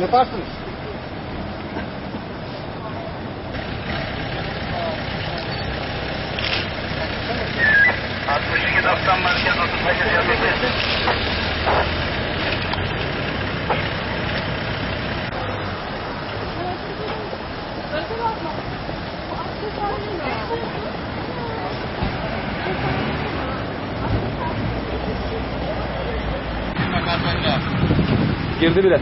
Yaparsınız. merkez 38 yapacağız. Girdi bile.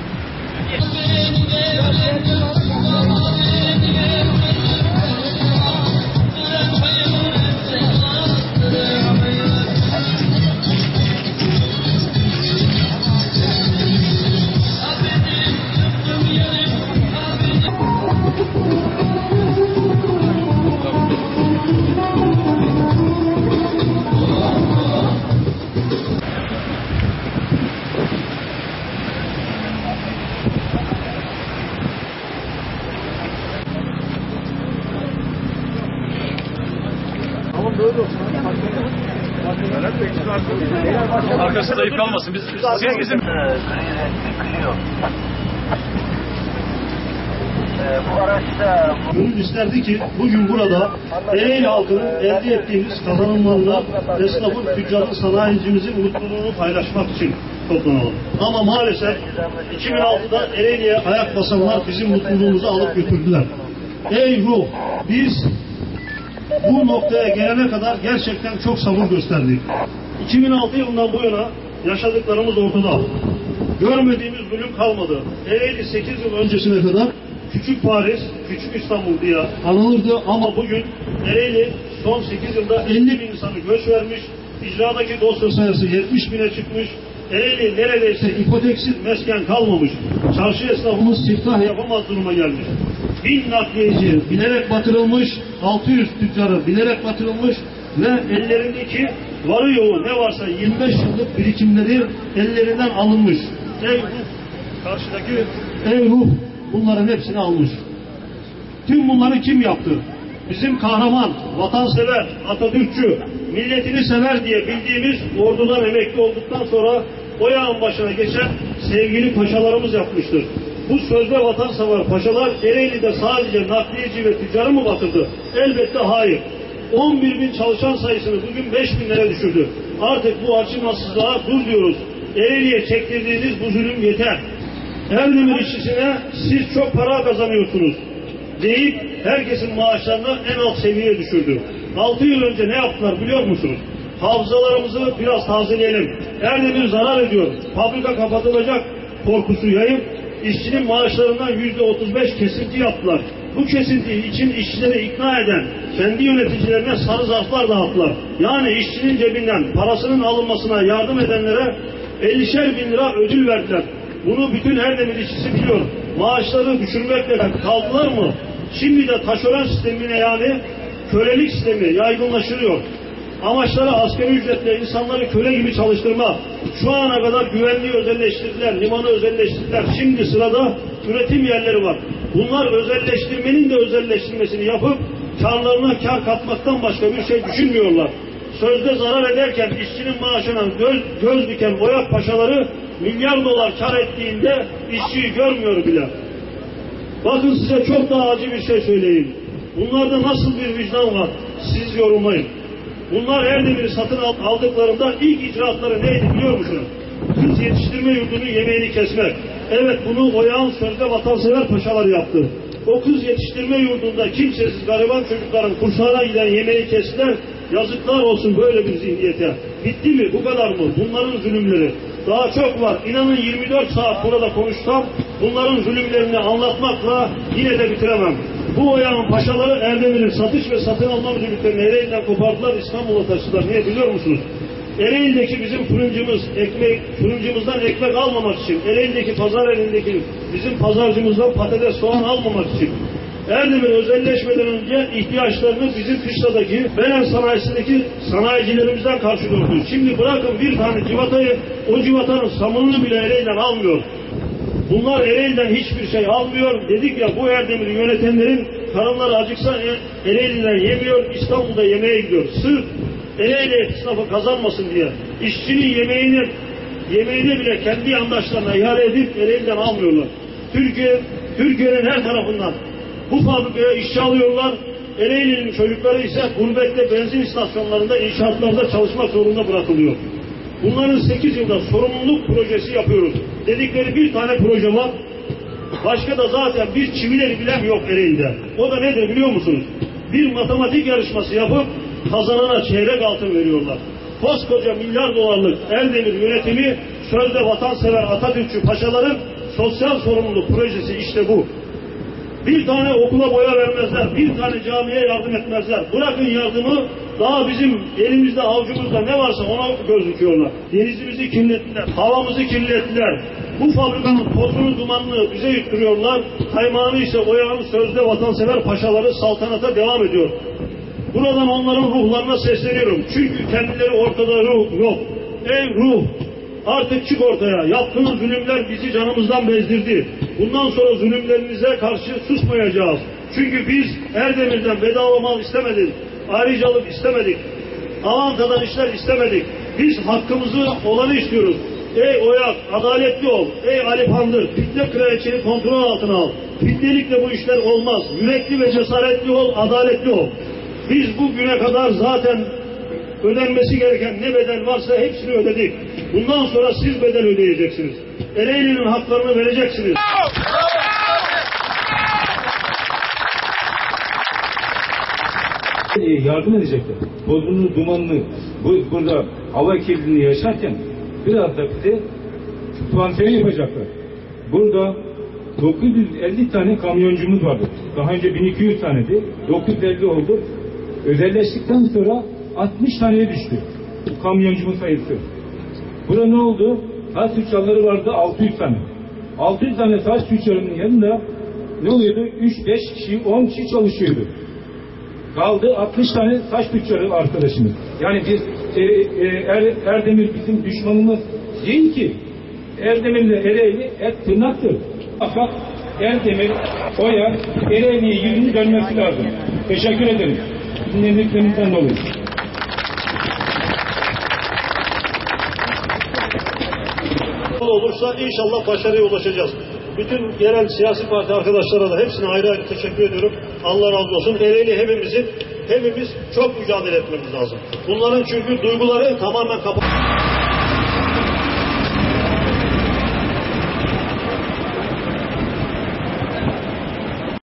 Arkası zayıf kalmasın. Biz, siz bizim. Ee, bu araçta Gönül isterdi ki bugün burada Ereğli halkının elde ettiğimiz kazanımlarla esnafın, tüccarın, sanayicimizin mutluluğunu paylaşmak için toplanalım. Ama maalesef 2006'da Ereğli'ye ayak basanlar bizim mutluluğumuzu alıp götürdüler. Ey ruh! Biz bu noktaya gelene kadar gerçekten çok sabır gösterdik. 2006 yılından bu yana yaşadıklarımız ortada. Görmediğimiz zulüm kalmadı. Ereğli 8 yıl öncesine kadar Küçük Paris, Küçük İstanbul diye anılırdı ama bugün Ereğli son 8 yılda 50 bin insanı göç vermiş, icradaki dosya sayısı 70 bine çıkmış, Ereğli neredeyse ipoteksiz mesken kalmamış, çarşı esnafımız siftah yapamaz duruma gelmiş. Bin nakliyeci bilerek batırılmış, 600 tüccarı bilerek batırılmış ve ellerindeki varı yoğu ne varsa 25 yıllık birikimleri ellerinden alınmış. Ey ruh, karşıdaki ey ruh bunların hepsini almış. Tüm bunları kim yaptı? Bizim kahraman, vatansever, Atatürkçü, milletini sever diye bildiğimiz ordudan emekli olduktan sonra o yağın başına geçen sevgili paşalarımız yapmıştır. Bu sözde vatansever paşalar Ereğli'de sadece nakliyeci ve tüccarı mı batırdı? Elbette hayır. 11 bin çalışan sayısını bugün 5 binlere düşürdü. Artık bu acımasızlığa dur diyoruz. Ereğli'ye çektirdiğiniz bu zulüm yeter. Erdemir işçisine siz çok para kazanıyorsunuz deyip herkesin maaşlarını en alt seviyeye düşürdü. 6 yıl önce ne yaptılar biliyor musunuz? Hafızalarımızı biraz tazeleyelim. Erdemir zarar ediyor. Fabrika kapatılacak korkusu yayıp işçinin maaşlarından yüzde 35 kesinti yaptılar. Bu kesinti için işçileri ikna eden kendi yöneticilerine sarı zarflar dağıttılar. Yani işçinin cebinden parasının alınmasına yardım edenlere 50'şer bin lira ödül verdiler. Bunu bütün Erdemir işçisi biliyor. Maaşları düşürmekle kaldılar mı? Şimdi de taşeron sistemine yani kölelik sistemi yaygınlaşılıyor. Amaçları asgari ücretle insanları köle gibi çalıştırma. Şu ana kadar güvenliği özelleştirdiler, limanı özelleştirdiler. Şimdi sırada üretim yerleri var. Bunlar özelleştirmenin de özelleştirmesini yapıp karlarına kar katmaktan başka bir şey düşünmüyorlar. Sözde zarar ederken işçinin maaşına göz, göz diken boyak paşaları milyar dolar kar ettiğinde işçiyi görmüyor bile. Bakın size çok daha acı bir şey söyleyeyim. Bunlarda nasıl bir vicdan var? Siz yorumlayın. Bunlar Erdemir'i satın al- aldıklarında ilk icraatları neydi biliyor musunuz? Kız yetiştirme yurdunun yemeğini kesmek. Evet bunu Oyağın sözde vatansever paşalar yaptı. O kız yetiştirme yurdunda kimsesiz gariban çocukların kursağına giden yemeği kestiler. Yazıklar olsun böyle bir zihniyete. Bitti mi? Bu kadar mı? Bunların zulümleri. Daha çok var. İnanın 24 saat burada konuşsam bunların zulümlerini anlatmakla yine de bitiremem. Bu oyağın paşaları Erdemir'in satış ve satın alma müdürlüklerini Ereğli'den kopardılar İstanbul'a taşıdılar. Niye biliyor musunuz? Ereğli'deki bizim fırıncımız ekmek, fırıncımızdan ekmek almamak için, Ereğli'deki pazar elindeki bizim pazarcımızdan patates, soğan almamak için, Erdemir özelleşmeden önce ihtiyaçlarını bizim kışladaki Belen sanayisindeki sanayicilerimizden karşılıyordu. Şimdi bırakın bir tane civatayı, o civatanın samınını bile Ereğli'den almıyor. Bunlar Ereğli'den hiçbir şey almıyor. Dedik ya bu Erdemir'i yönetenlerin karınları acıksa E- Ereğli'den yemiyor, İstanbul'da yemeğe gidiyor. Sırf Ereğli esnafı kazanmasın diye işçinin yemeğini yemeğini bile kendi yandaşlarına ihale edip Ereğli'den almıyorlar. Türkiye, Türkiye'nin her tarafından bu fabrikaya işçi alıyorlar. Ereğli'nin çocukları ise gurbette benzin istasyonlarında inşaatlarda çalışmak zorunda bırakılıyor. Bunların 8 yılda sorumluluk projesi yapıyoruz. Dedikleri bir tane proje var. Başka da zaten bir çivileri bilen yok Ereğli'de. O da nedir biliyor musunuz? Bir matematik yarışması yapıp kazanana çeyrek altın veriyorlar. Koskoca milyar dolarlık Eldemir yönetimi sözde vatansever Atatürkçü paşaların sosyal sorumluluk projesi işte bu. Bir tane okula boya vermezler, bir tane camiye yardım etmezler. Bırakın yardımı, daha bizim elimizde avucumuzda ne varsa ona gözüküyorlar. Denizimizi kirlettiler, havamızı kirlettiler. Bu fabrikanın tozunu dumanını bize yutturuyorlar. Kaymağını ise oyan sözde vatansever paşaları saltanata devam ediyor. Buradan onların ruhlarına sesleniyorum. Çünkü kendileri ortada ruh yok. Ey ruh! Artık çık ortaya. Yaptığınız zulümler bizi canımızdan bezdirdi. Bundan sonra zulümlerinize karşı susmayacağız. Çünkü biz Erdemir'den bedava mal istemedik. Ayrıcalık istemedik. Avantadan işler istemedik. Biz hakkımızı olanı istiyoruz. Ey Oyak adaletli ol. Ey Ali Pandır fitne kraliçeni kontrol altına al. Fitnelikle bu işler olmaz. Yürekli ve cesaretli ol, adaletli ol. Biz bugüne kadar zaten ödenmesi gereken ne bedel varsa hepsini ödedik. Bundan sonra siz bedel ödeyeceksiniz. Ereğli'nin haklarını vereceksiniz. Yardım edecekler. Tozunu, dumanını, bu, burada hava kirliliğini yaşarken biraz da bize kütüphane yapacaklar. Burada 950 tane kamyoncumuz vardı. Daha önce 1200 taneydi. 950 oldu. Özelleştikten sonra 60 taneye düştü. Bu kamyoncumuz sayısı. Burada ne oldu? Saç tüccarları vardı 600 tane. 600 tane saç tüccarının yanında ne oluyordu? 3-5 kişi, 10 kişi çalışıyordu. Kaldı 60 tane saç tüccarı arkadaşımız. Yani biz e, e, er, Erdemir bizim düşmanımız değil ki. Erdemir'le Ereğli et tırnaktır. Fakat Erdemir, Oya, Ereğli'ye yüzünü dönmesi lazım. Teşekkür ederim. Dinlediklerinizden dolayı. olursa inşallah başarıya ulaşacağız. Bütün yerel siyasi parti arkadaşlara da hepsine ayrı ayrı teşekkür ediyorum. Allah razı olsun. Ereğli hepimizin, hepimiz çok mücadele etmemiz lazım. Bunların çünkü duyguları tamamen kapalı.